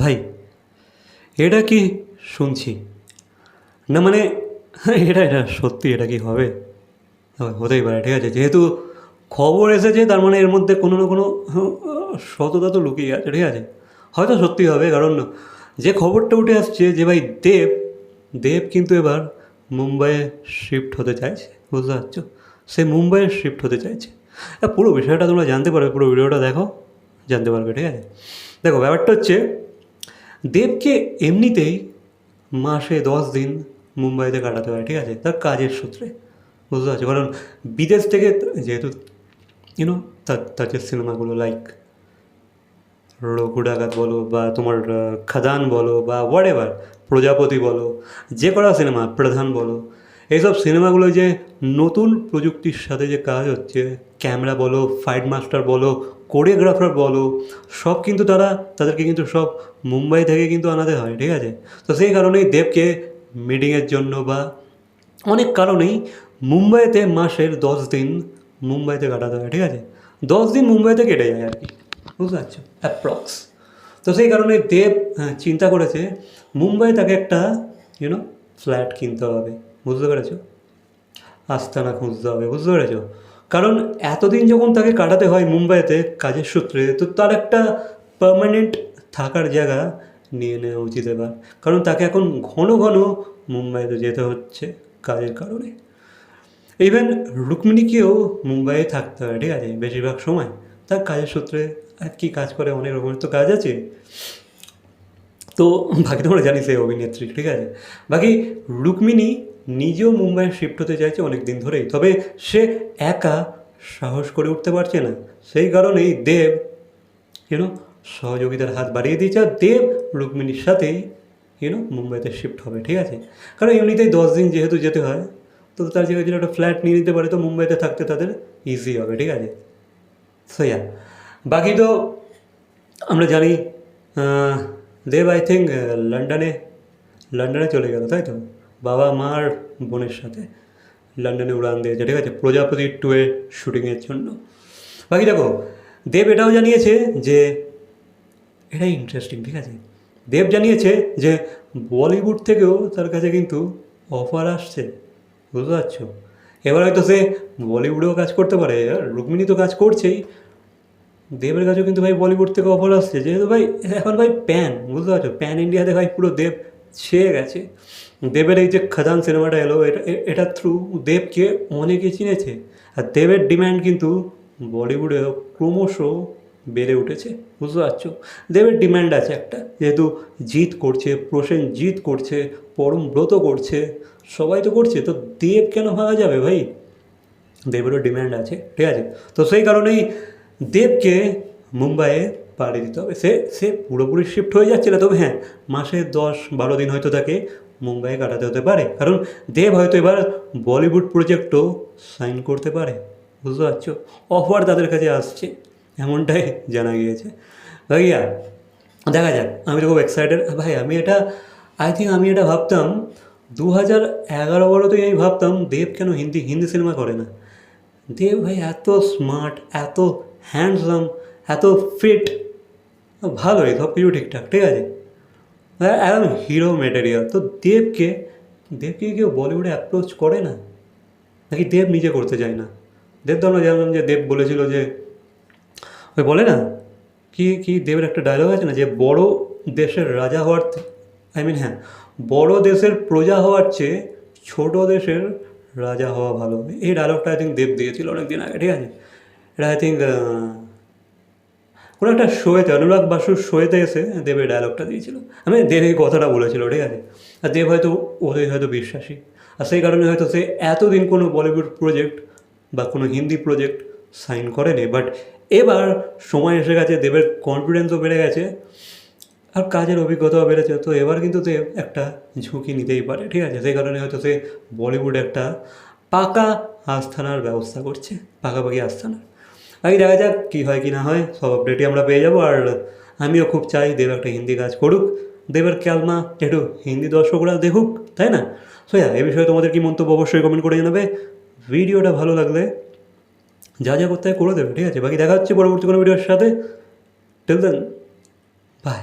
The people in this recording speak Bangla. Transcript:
ভাই এটা কি শুনছি? না মানে এটা এটা সত্যি এটা কি হবে? হবে, হতেই পারে ঠিক আছে। যেহেতু খবর এসেছে তার মানে এর মধ্যে কোনো না কোনো আহ, সততা তো লুকিয়ে আছে ঠিক আছে। হয়তো সত্যি হবে কারণ যে খবরটা উঠে আসছে যে ভাই দেব দেব কিন্তু এবার মুম্বাইয়ে শিফট হতে চাইছে বুঝতে পারছ? সে মুম্বাইয়ে শিফট হতে চাইছে। পুরো বিষয়টা তোমরা জানতে পারবে পুরো ভিডিওটা দেখো জানতে পারবে ঠিক আছে। দেখো ব্যাপারটা হচ্ছে দেবকে এমনিতেই মাসে দশ দিন মুম্বাইতে কাটাতে হয়, ঠিক আছে? তার কাজের সূত্রে, বুঝতে পারছ? কারণ বিদেশ থেকে যেহেতু ইউনো তার তার যে সিনেমাগুলো লাইক রঘু ডাকাত বলো বা তোমার খাদান বলো বা হোয়াট এভার প্রজাপতি বলো, যে কটা সিনেমা, প্রধান বলো, এইসব সিনেমাগুলো যে নতুন প্রযুক্তির সাথে যে কাজ হচ্ছে, ক্যামেরা বলো ফাইট মাস্টার বলো কোরিওগ্রাফার বলো সব কিন্তু তারা তাদেরকে কিন্তু সব মুম্বাই থেকে কিন্তু আনাতে হয় ঠিক আছে? তো সেই কারণেই দেবকে মিটিংয়ের জন্য বা অনেক কারণেই মুম্বাইতে মাসের দশ দিন মুম্বাইতে কাটাতে হয় ঠিক আছে? দশ দিন মুম্বাইতে কেটে যায় আর কি বুঝতে পারছ? অ্যাপ্রক্স তো সেই কারণে দেব হ্যাঁ, চিন্তা করেছে মুম্বাই তাকে একটা ইউনো ফ্ল্যাট কিনতে হবে বুঝতে পেরেছ? আস্তানা খুঁজতে হবে বুঝতে পেরেছ? কারণ এতদিন যখন তাকে কাটাতে হয় মুম্বাইতে কাজের সূত্রে, তো তার একটা পার্মানেন্ট থাকার জায়গা নিয়ে নেওয়া উচিত এবার। কারণ তাকে এখন ঘন ঘন মুম্বাইতে যেতে হচ্ছে কাজের কারণে। ইভেন রুক্মিণীকেও মুম্বাইয়ে থাকতে হয়, ঠিক আছে? বেশিরভাগ সময়। তার কাজের সূত্রে আর কী কাজ করে, অনেক রকমের তো কাজ আছে। তো বাকি তোমরা জানি সেই অভিনেত্রী, ঠিক আছে? বাকি রুক্মিণী নিজেও মুম্বাইয়ে শিফট হতে চাইছে অনেক দিন ধরেই। তবে সে একা সাহস করে উঠতে পারছে না। সেই কারণেই দেব ইউনো সহযোগিতার হাত বাড়িয়ে দিয়েছে। আর দেব, রুক্মিণীর সাথেই ইউনো মুম্বাইতে শিফট হবে, ঠিক আছে? কারণ এমনিতেই দশ দিন যেহেতু যেতে হয়, তো তার জায়গায় যদি একটা ফ্ল্যাট নিয়ে নিতে পারে, তো মুম্বাইতে থাকতে তাদের ইজি হবে, ঠিক আছে? সোয়া বাকি তো আমরা জানি দেব আই থিঙ্ক লন্ডনে লন্ডনে চলে গেল, তাই তো? বাবা মার বোনের সাথে লন্ডনে উড়ান দিয়েছে, ঠিক আছে? প্রজাপতি টুয়ে শুটিংয়ের জন্য। বাকি দেখো, দেব এটাও জানিয়েছে যে, এটাই ইন্টারেস্টিং ঠিক আছে? দেব জানিয়েছে যে, বলিউড থেকেও তার কাছে কিন্তু অফার আসছে, বুঝতে পারছ? এবার হয়তো সে বলিউডেও কাজ করতে পারে রুক্মিণী তো কাজ করছেই। দেবের কাছেও কিন্তু ভাই বলিউড থেকে অফার আসছে, যেহেতু ভাই, এখন ভাই প্যান বুঝতে পারছ? প্যান ইন্ডিয়াতে ভাই পুরো দেব ছেয়ে গেছে। দেবের এই যে খাদান সিনেমাটা এলো, এটা এ- এটা থ্রু দেবকে অনেকে চিনেছে। আর দেবের ডিম্যান্ড কিন্তু বলিউডে ক্রমশ বেড়ে উঠেছে, বুঝতে পারছ? দেবের ডিম্যান্ড আছে একটা, যেহেতু জিত করছে, প্রসেন জিত করছে, পরম ব্রত করছে, সবাই তো করছে, তো দেব কেন ভাবা যাবে ভাই? দেবেরও ডিম্যান্ড আছে, ঠিক আছে? তো সেই কারণেই দেবকে মুম্বাইয়ে পাড়ি দিতে হবে। সে সে পুরোপুরি শিফট হয়ে যাচ্ছে না, তবে হ্যাঁ মাসে দশ বারো দিন হয়তো তাকে মুম্বাইয়ে কাটাতে হতে পারে। কারণ দেব হয়তো এবার বলিউড প্রজেক্টও সাইন করতে পারে। বুঝতে পারছ? অফার তাদের কাছে আসছে। এমনটাই জানা গিয়েছে। ভাইয়া, দেখা যাক। আমি তো খুব এক্সাইটেড ভাই, আমি এটা আই থিঙ্ক আমি এটা ভাবতাম দু হাজার এগারো বারোতেই আমি ভাবতাম দেব কেন হিন্দি হিন্দি সিনেমা করে না। দেব ভাই, এত স্মার্ট এত হ্যান্ডসাম এত ফিট ভালোই সব কিছু ঠিকঠাক, ঠিক আছে? একদম হিরো ম্যাটেরিয়াল তো দেবকে দেবকে কেউ বলিউডে অ্যাপ্রোচ করে না? নাকি দেব নিজে করতে চায় না? দেব তো আমরা জানলাম যে দেব বলেছিল যে, ওই বলে না, কি কি দেবের একটা ডায়লগ আছে না, যে বড় দেশের রাজা হওয়ার আই মিন হ্যাঁ বড় দেশের প্রজা হওয়ার চেয়ে ছোট দেশের রাজা হওয়া ভালো। এই ডায়লগটা আই থিঙ্ক দেব দিয়েছিল অনেক দিন আগে, ঠিক আছে? এটা আই থিঙ্ক কোনো একটা শোয়েতে, অনুরাগ বাসুর শোয়েতে এসে দেবের ডায়লগটা দিয়েছিল। আমি দেব এই কথাটা বলেছিল, ঠিক আছে? আর দেব হয়তো ওদের হয়তো বিশ্বাসী। আর সেই কারণে হয়তো সে এতদিন কোনো বলিউড প্রজেক্ট বা কোনো হিন্দি প্রজেক্ট সাইন করেনি। বাট এবার সময় এসে গেছে, দেবের কনফিডেন্সও বেড়ে গেছে, আর কাজের অভিজ্ঞতাও বেড়েছে। তো এবার কিন্তু দেব একটা ঝুঁকি নিতেই পারে, ঠিক আছে? সেই কারণে হয়তো সে বলিউডে একটা পাকা আস্থানার ব্যবস্থা করছে, পাকাপাকি আস্থানার। আগে দেখা যাক কী হয় কি না হয়, সব আপডেটই আমরা পেয়ে যাব। আর আমিও খুব চাই দেব একটা হিন্দি কাজ করুক। দেবের ক্যালমা একটু হিন্দি দর্শকরা দেখুক, তাই না? সো হ্যাঁ এ বিষয়ে তোমাদের কি মন্তব্য অবশ্যই কমেন্ট করে জানাবে। ভিডিওটা ভালো লাগলে যা যা করতে করে দেবে, ঠিক আছে? বাকি দেখা হচ্ছে পরবর্তী কোনো ভিডিওর সাথে। টেল দেন বাই